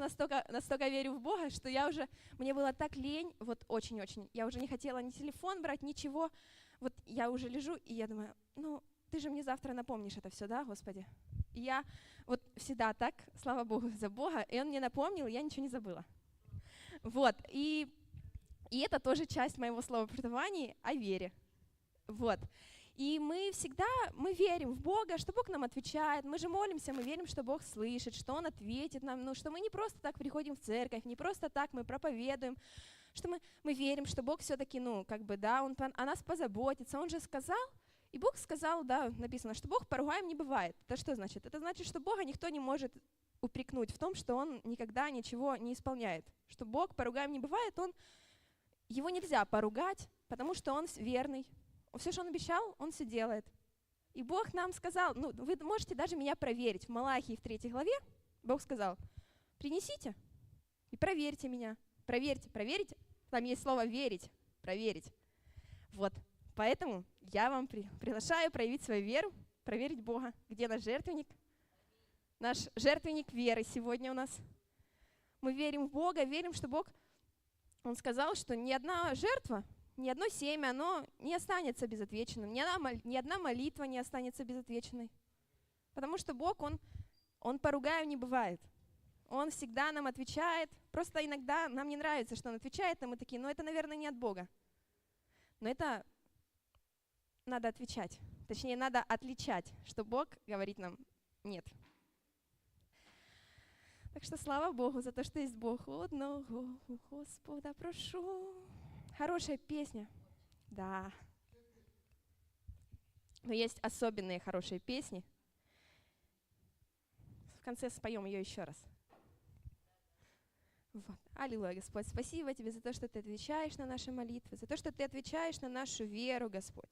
настолько, настолько верю в Бога, что я уже, мне было так лень, вот очень-очень, я уже не хотела ни телефон брать, ничего. Вот я уже лежу, и я думаю, ну, ты же мне завтра напомнишь это все, да, Господи? И я вот всегда так, слава Богу за Бога, и Он мне напомнил, и я ничего не забыла. Вот, и, и это тоже часть моего слова о вере. Вот. И мы всегда, мы верим в Бога, что Бог нам отвечает, мы же молимся, мы верим, что Бог слышит, что Он ответит нам, ну, что мы не просто так приходим в церковь, не просто так мы проповедуем, что мы, мы верим, что Бог все-таки, ну, как бы, да, Он о нас позаботится, Он же сказал, и Бог сказал, да, написано, что Бог поругаем не бывает. Это что значит? Это значит, что Бога никто не может упрекнуть в том, что Он никогда ничего не исполняет. Что Бог поругаем не бывает, Он, его нельзя поругать, потому что Он верный, все, что он обещал, он все делает. И Бог нам сказал, ну, вы можете даже меня проверить. В Малахии в третьей главе Бог сказал, принесите и проверьте меня. Проверьте, проверьте. Там есть слово верить, проверить. Вот, поэтому я вам при, приглашаю проявить свою веру, проверить Бога. Где наш жертвенник? Наш жертвенник веры сегодня у нас. Мы верим в Бога, верим, что Бог, Он сказал, что ни одна жертва ни одно семя, оно не останется безотвеченным, ни одна, ни одна молитва не останется безотвеченной. Потому что Бог, Он, Он поругаю не бывает. Он всегда нам отвечает. Просто иногда нам не нравится, что Он отвечает, и мы такие, ну это, наверное, не от Бога. Но это надо отвечать. Точнее, надо отличать, что Бог говорит нам нет. Так что слава Богу за то, что есть Бог. Одного Господа прошу. Хорошая песня. Да. Но есть особенные хорошие песни. В конце споем ее еще раз. Вот. Аллилуйя, Господь. Спасибо Тебе за то, что Ты отвечаешь на наши молитвы, за то, что Ты отвечаешь на нашу веру, Господь.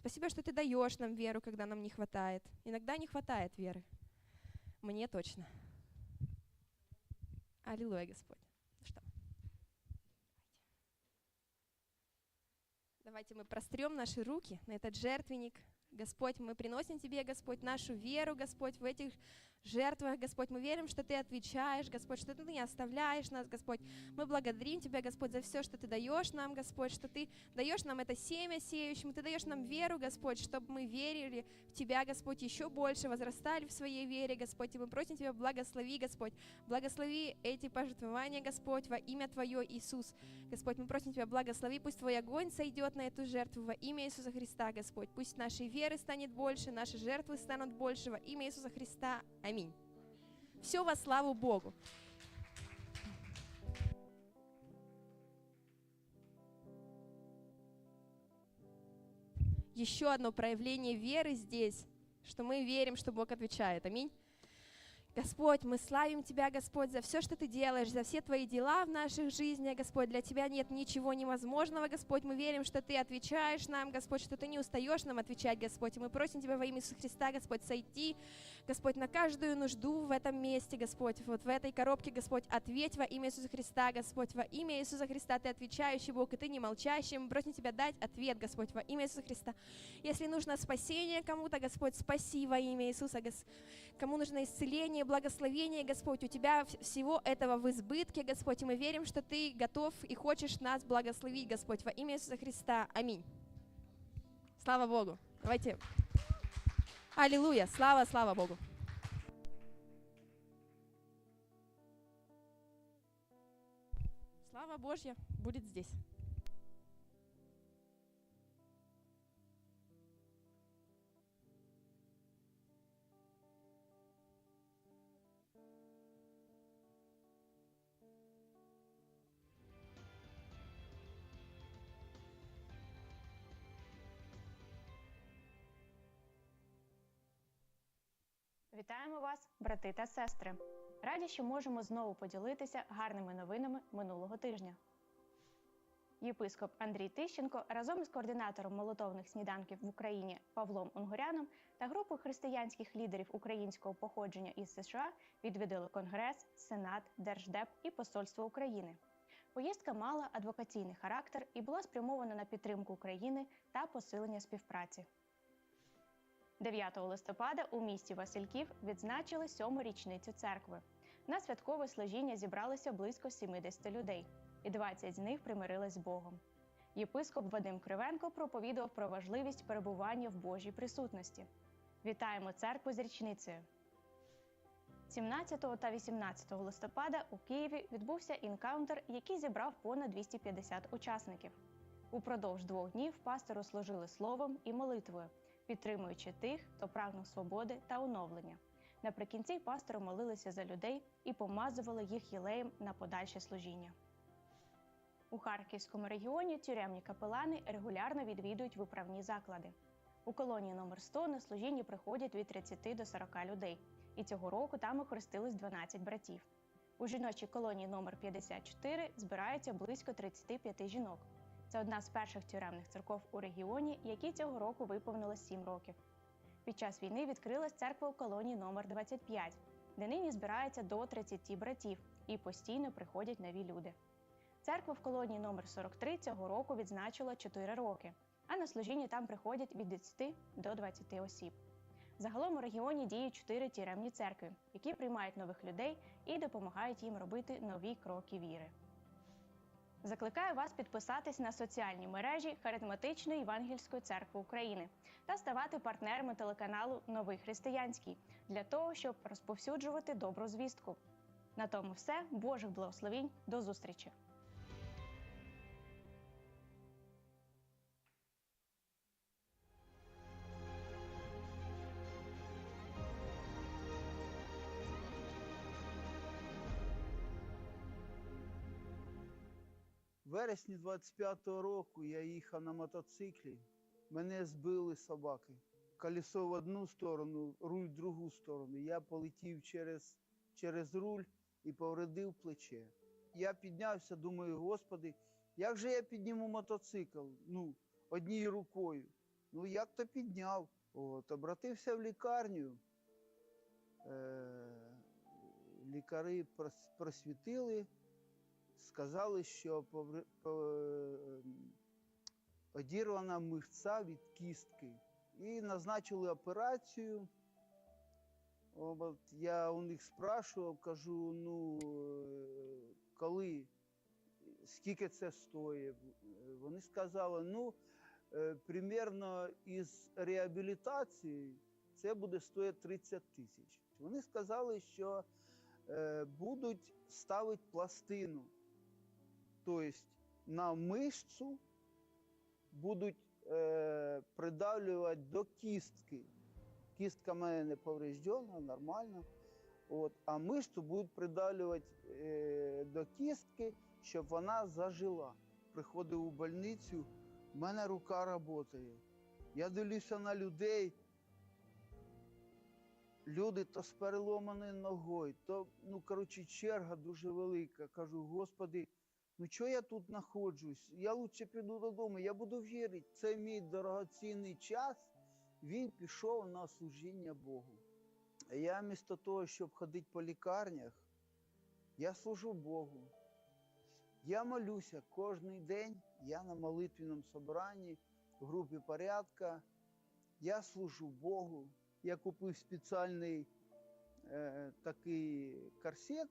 Спасибо, что Ты даешь нам веру, когда нам не хватает. Иногда не хватает веры. Мне точно. Аллилуйя, Господь. Давайте мы прострем наши руки на этот жертвенник. Господь, мы приносим Тебе, Господь, нашу веру, Господь, в этих жертвах, Господь. Мы верим, что Ты отвечаешь, Господь, что Ты не оставляешь нас, Господь. Мы благодарим Тебя, Господь, за все, что Ты даешь нам, Господь, что Ты даешь нам это семя сеющим, Ты даешь нам веру, Господь, чтобы мы верили в Тебя, Господь, еще больше, возрастали в своей вере, Господь. И мы просим Тебя, благослови, Господь, благослови эти пожертвования, Господь, во имя Твое, Иисус. Господь, мы просим Тебя, благослови, пусть Твой огонь сойдет на эту жертву во имя Иисуса Христа, Господь. Пусть нашей веры станет больше, наши жертвы станут больше во имя Иисуса Христа. Аминь. Все во славу Богу. Еще одно проявление веры здесь, что мы верим, что Бог отвечает. Аминь. Господь, мы славим Тебя, Господь, за все, что Ты делаешь, за все Твои дела в наших жизнях, Господь. Для Тебя нет ничего невозможного, Господь. Мы верим, что Ты отвечаешь нам, Господь, что Ты не устаешь нам отвечать, Господь. И мы просим Тебя во имя Иисуса Христа, Господь, сойти, Господь, на каждую нужду в этом месте, Господь, вот в этой коробке, Господь, ответь во имя Иисуса Христа, Господь, во имя Иисуса Христа, Ты отвечающий Бог, и Ты не молчащий. Мы просим Тебя дать ответ, Господь, во имя Иисуса Христа. Если нужно спасение кому-то, Господь, спаси во имя Иисуса, кому нужно исцеление, исцеление, благословение, Господь. У Тебя всего этого в избытке, Господь. И мы верим, что Ты готов и хочешь нас благословить, Господь, во имя Иисуса Христа. Аминь. Слава Богу. Давайте. Аллилуйя. Слава, слава Богу. Слава Божья будет здесь. Вітаємо вас, брати та сестри! Раді, що можемо знову поділитися гарними новинами минулого тижня. Єпископ Андрій Тищенко разом із координатором молотовних сніданків в Україні Павлом Унгуряном та групою християнських лідерів українського походження із США відвідали Конгрес, Сенат, Держдеп і Посольство України. Поїздка мала адвокаційний характер і була спрямована на підтримку України та посилення співпраці. 9 листопада у місті Васильків відзначили сьому річницю церкви. На святкове служіння зібралося близько 70 людей, і 20 з них примирились з Богом. Єпископ Вадим Кривенко проповідував про важливість перебування в Божій присутності. Вітаємо церкву з річницею! 17 та 18 листопада у Києві відбувся інкаунтер, який зібрав понад 250 учасників. Упродовж двох днів пастори служили словом і молитвою, підтримуючи тих, хто прагнув свободи та оновлення. Наприкінці пастори молилися за людей і помазували їх єлеєм на подальше служіння. У Харківському регіоні тюремні капелани регулярно відвідують виправні заклади. У колонії номер 100 на служіння приходять від 30 до 40 людей, і цього року там охрестились 12 братів. У жіночій колонії номер 54 збирається близько 35 жінок. Це одна з перших тюремних церков у регіоні, які цього року виповнилось 7 років. Під час війни відкрилась церква у колонії номер 25, де нині збирається до 30 братів і постійно приходять нові люди. Церква в колонії номер 43 цього року відзначила 4 роки, а на служіння там приходять від 10 до 20 осіб. Загалом у регіоні діють 4 тюремні церкви, які приймають нових людей і допомагають їм робити нові кроки віри. Закликаю вас підписатись на соціальні мережі Харизматичної Євангельської церкви України та ставати партнерами телеканалу Новий Християнський для того, щоб розповсюджувати добру звістку. На тому все. Божих благословінь. До зустрічі! Вересні 25-го року я їхав на мотоциклі. Мене збили собаки. Колесо в одну сторону, руль в другу сторону. Я полетів через, через руль і повредив плече. Я піднявся, думаю, господи, як же я підніму мотоцикл? Ну, однією рукою. Ну, як то підняв? От, обратився в лікарню. Е- лікари просвітили, сказали, що повр- одірвана мишця від кістки. І назначили операцію. От я у них спрашував, кажу, ну е, коли, скільки це стоїть? Вони сказали, ну, е, примерно із реабілітації це буде стоїти 30 тисяч. Вони сказали, що е, будуть ставити пластину. Тобто на мишцю будуть е, придавлювати до кістки. Кістка мене не повреждена, нормально. От, а мишцю будуть придавлювати е, до кістки, щоб вона зажила. Приходив у больницю, в мене рука працює. Я дивлюся на людей. Люди то з переломаною ногою, то, ну, коротше, черга дуже велика. Кажу, Господи, ну чого я тут знаходжусь? Я лучше піду додому, я буду вірити. Це мій дорогоцінний час, він пішов на служіння Богу. А я вмісто того, щоб ходити по лікарнях, я служу Богу. Я молюся кожен день, я на молитвенному собранні, в групі порядка. Я служу Богу. Я купив спеціальний е, такий корсет,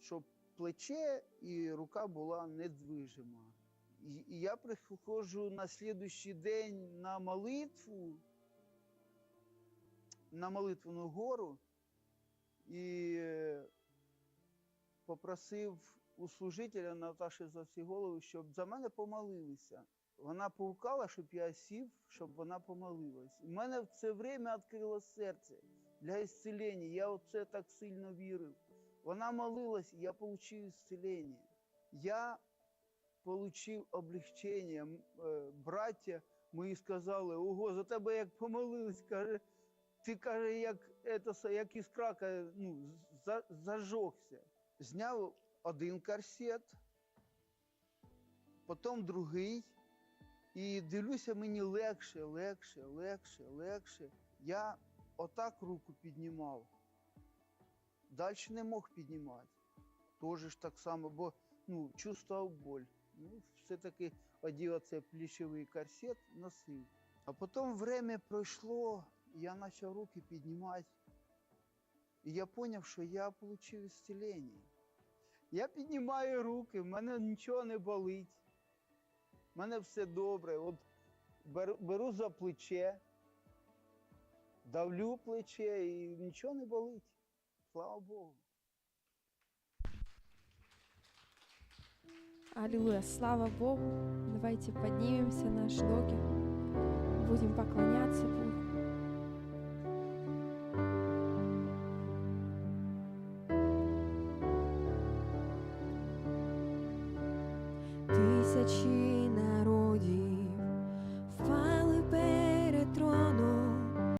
щоб плече і рука була недвижима. І, я приходжу на слідуючий день на молитву, на молитвену гору і попросив у служителя Наташі Завсіголови, щоб за мене помолилися. Вона погукала, щоб я сів, щоб вона помолилась. У мене в це время відкрило серце для ісцелення. Я це так сильно вірив. Вона молилась, я отримав ісцелення. Я отримав облегчення. Е, Браття мої сказали, ого, за тебе як помолились, каже, ти каже, як, это, як іскра, ну, за, зажогся. Зняв один корсет, потім другий. І дивлюся, мені легше, легше, легше, легше. Я отак руку піднімав. Далі не мог піднімати. Тоже ж так само, бо ну, чувствував боль. Ну, все-таки одів оцей плечовий корсет, носив. А потім время пройшло, я почав руки піднімати. І я зрозумів, що я отримав ісцілення. Я піднімаю руки, в мене нічого не болить. В мене все добре. От беру за плече, давлю плече і нічого не болить. Слава Богу. Аллилуйя, слава Богу. Давайте поднимемся на наши ноги. Будем поклоняться Богу.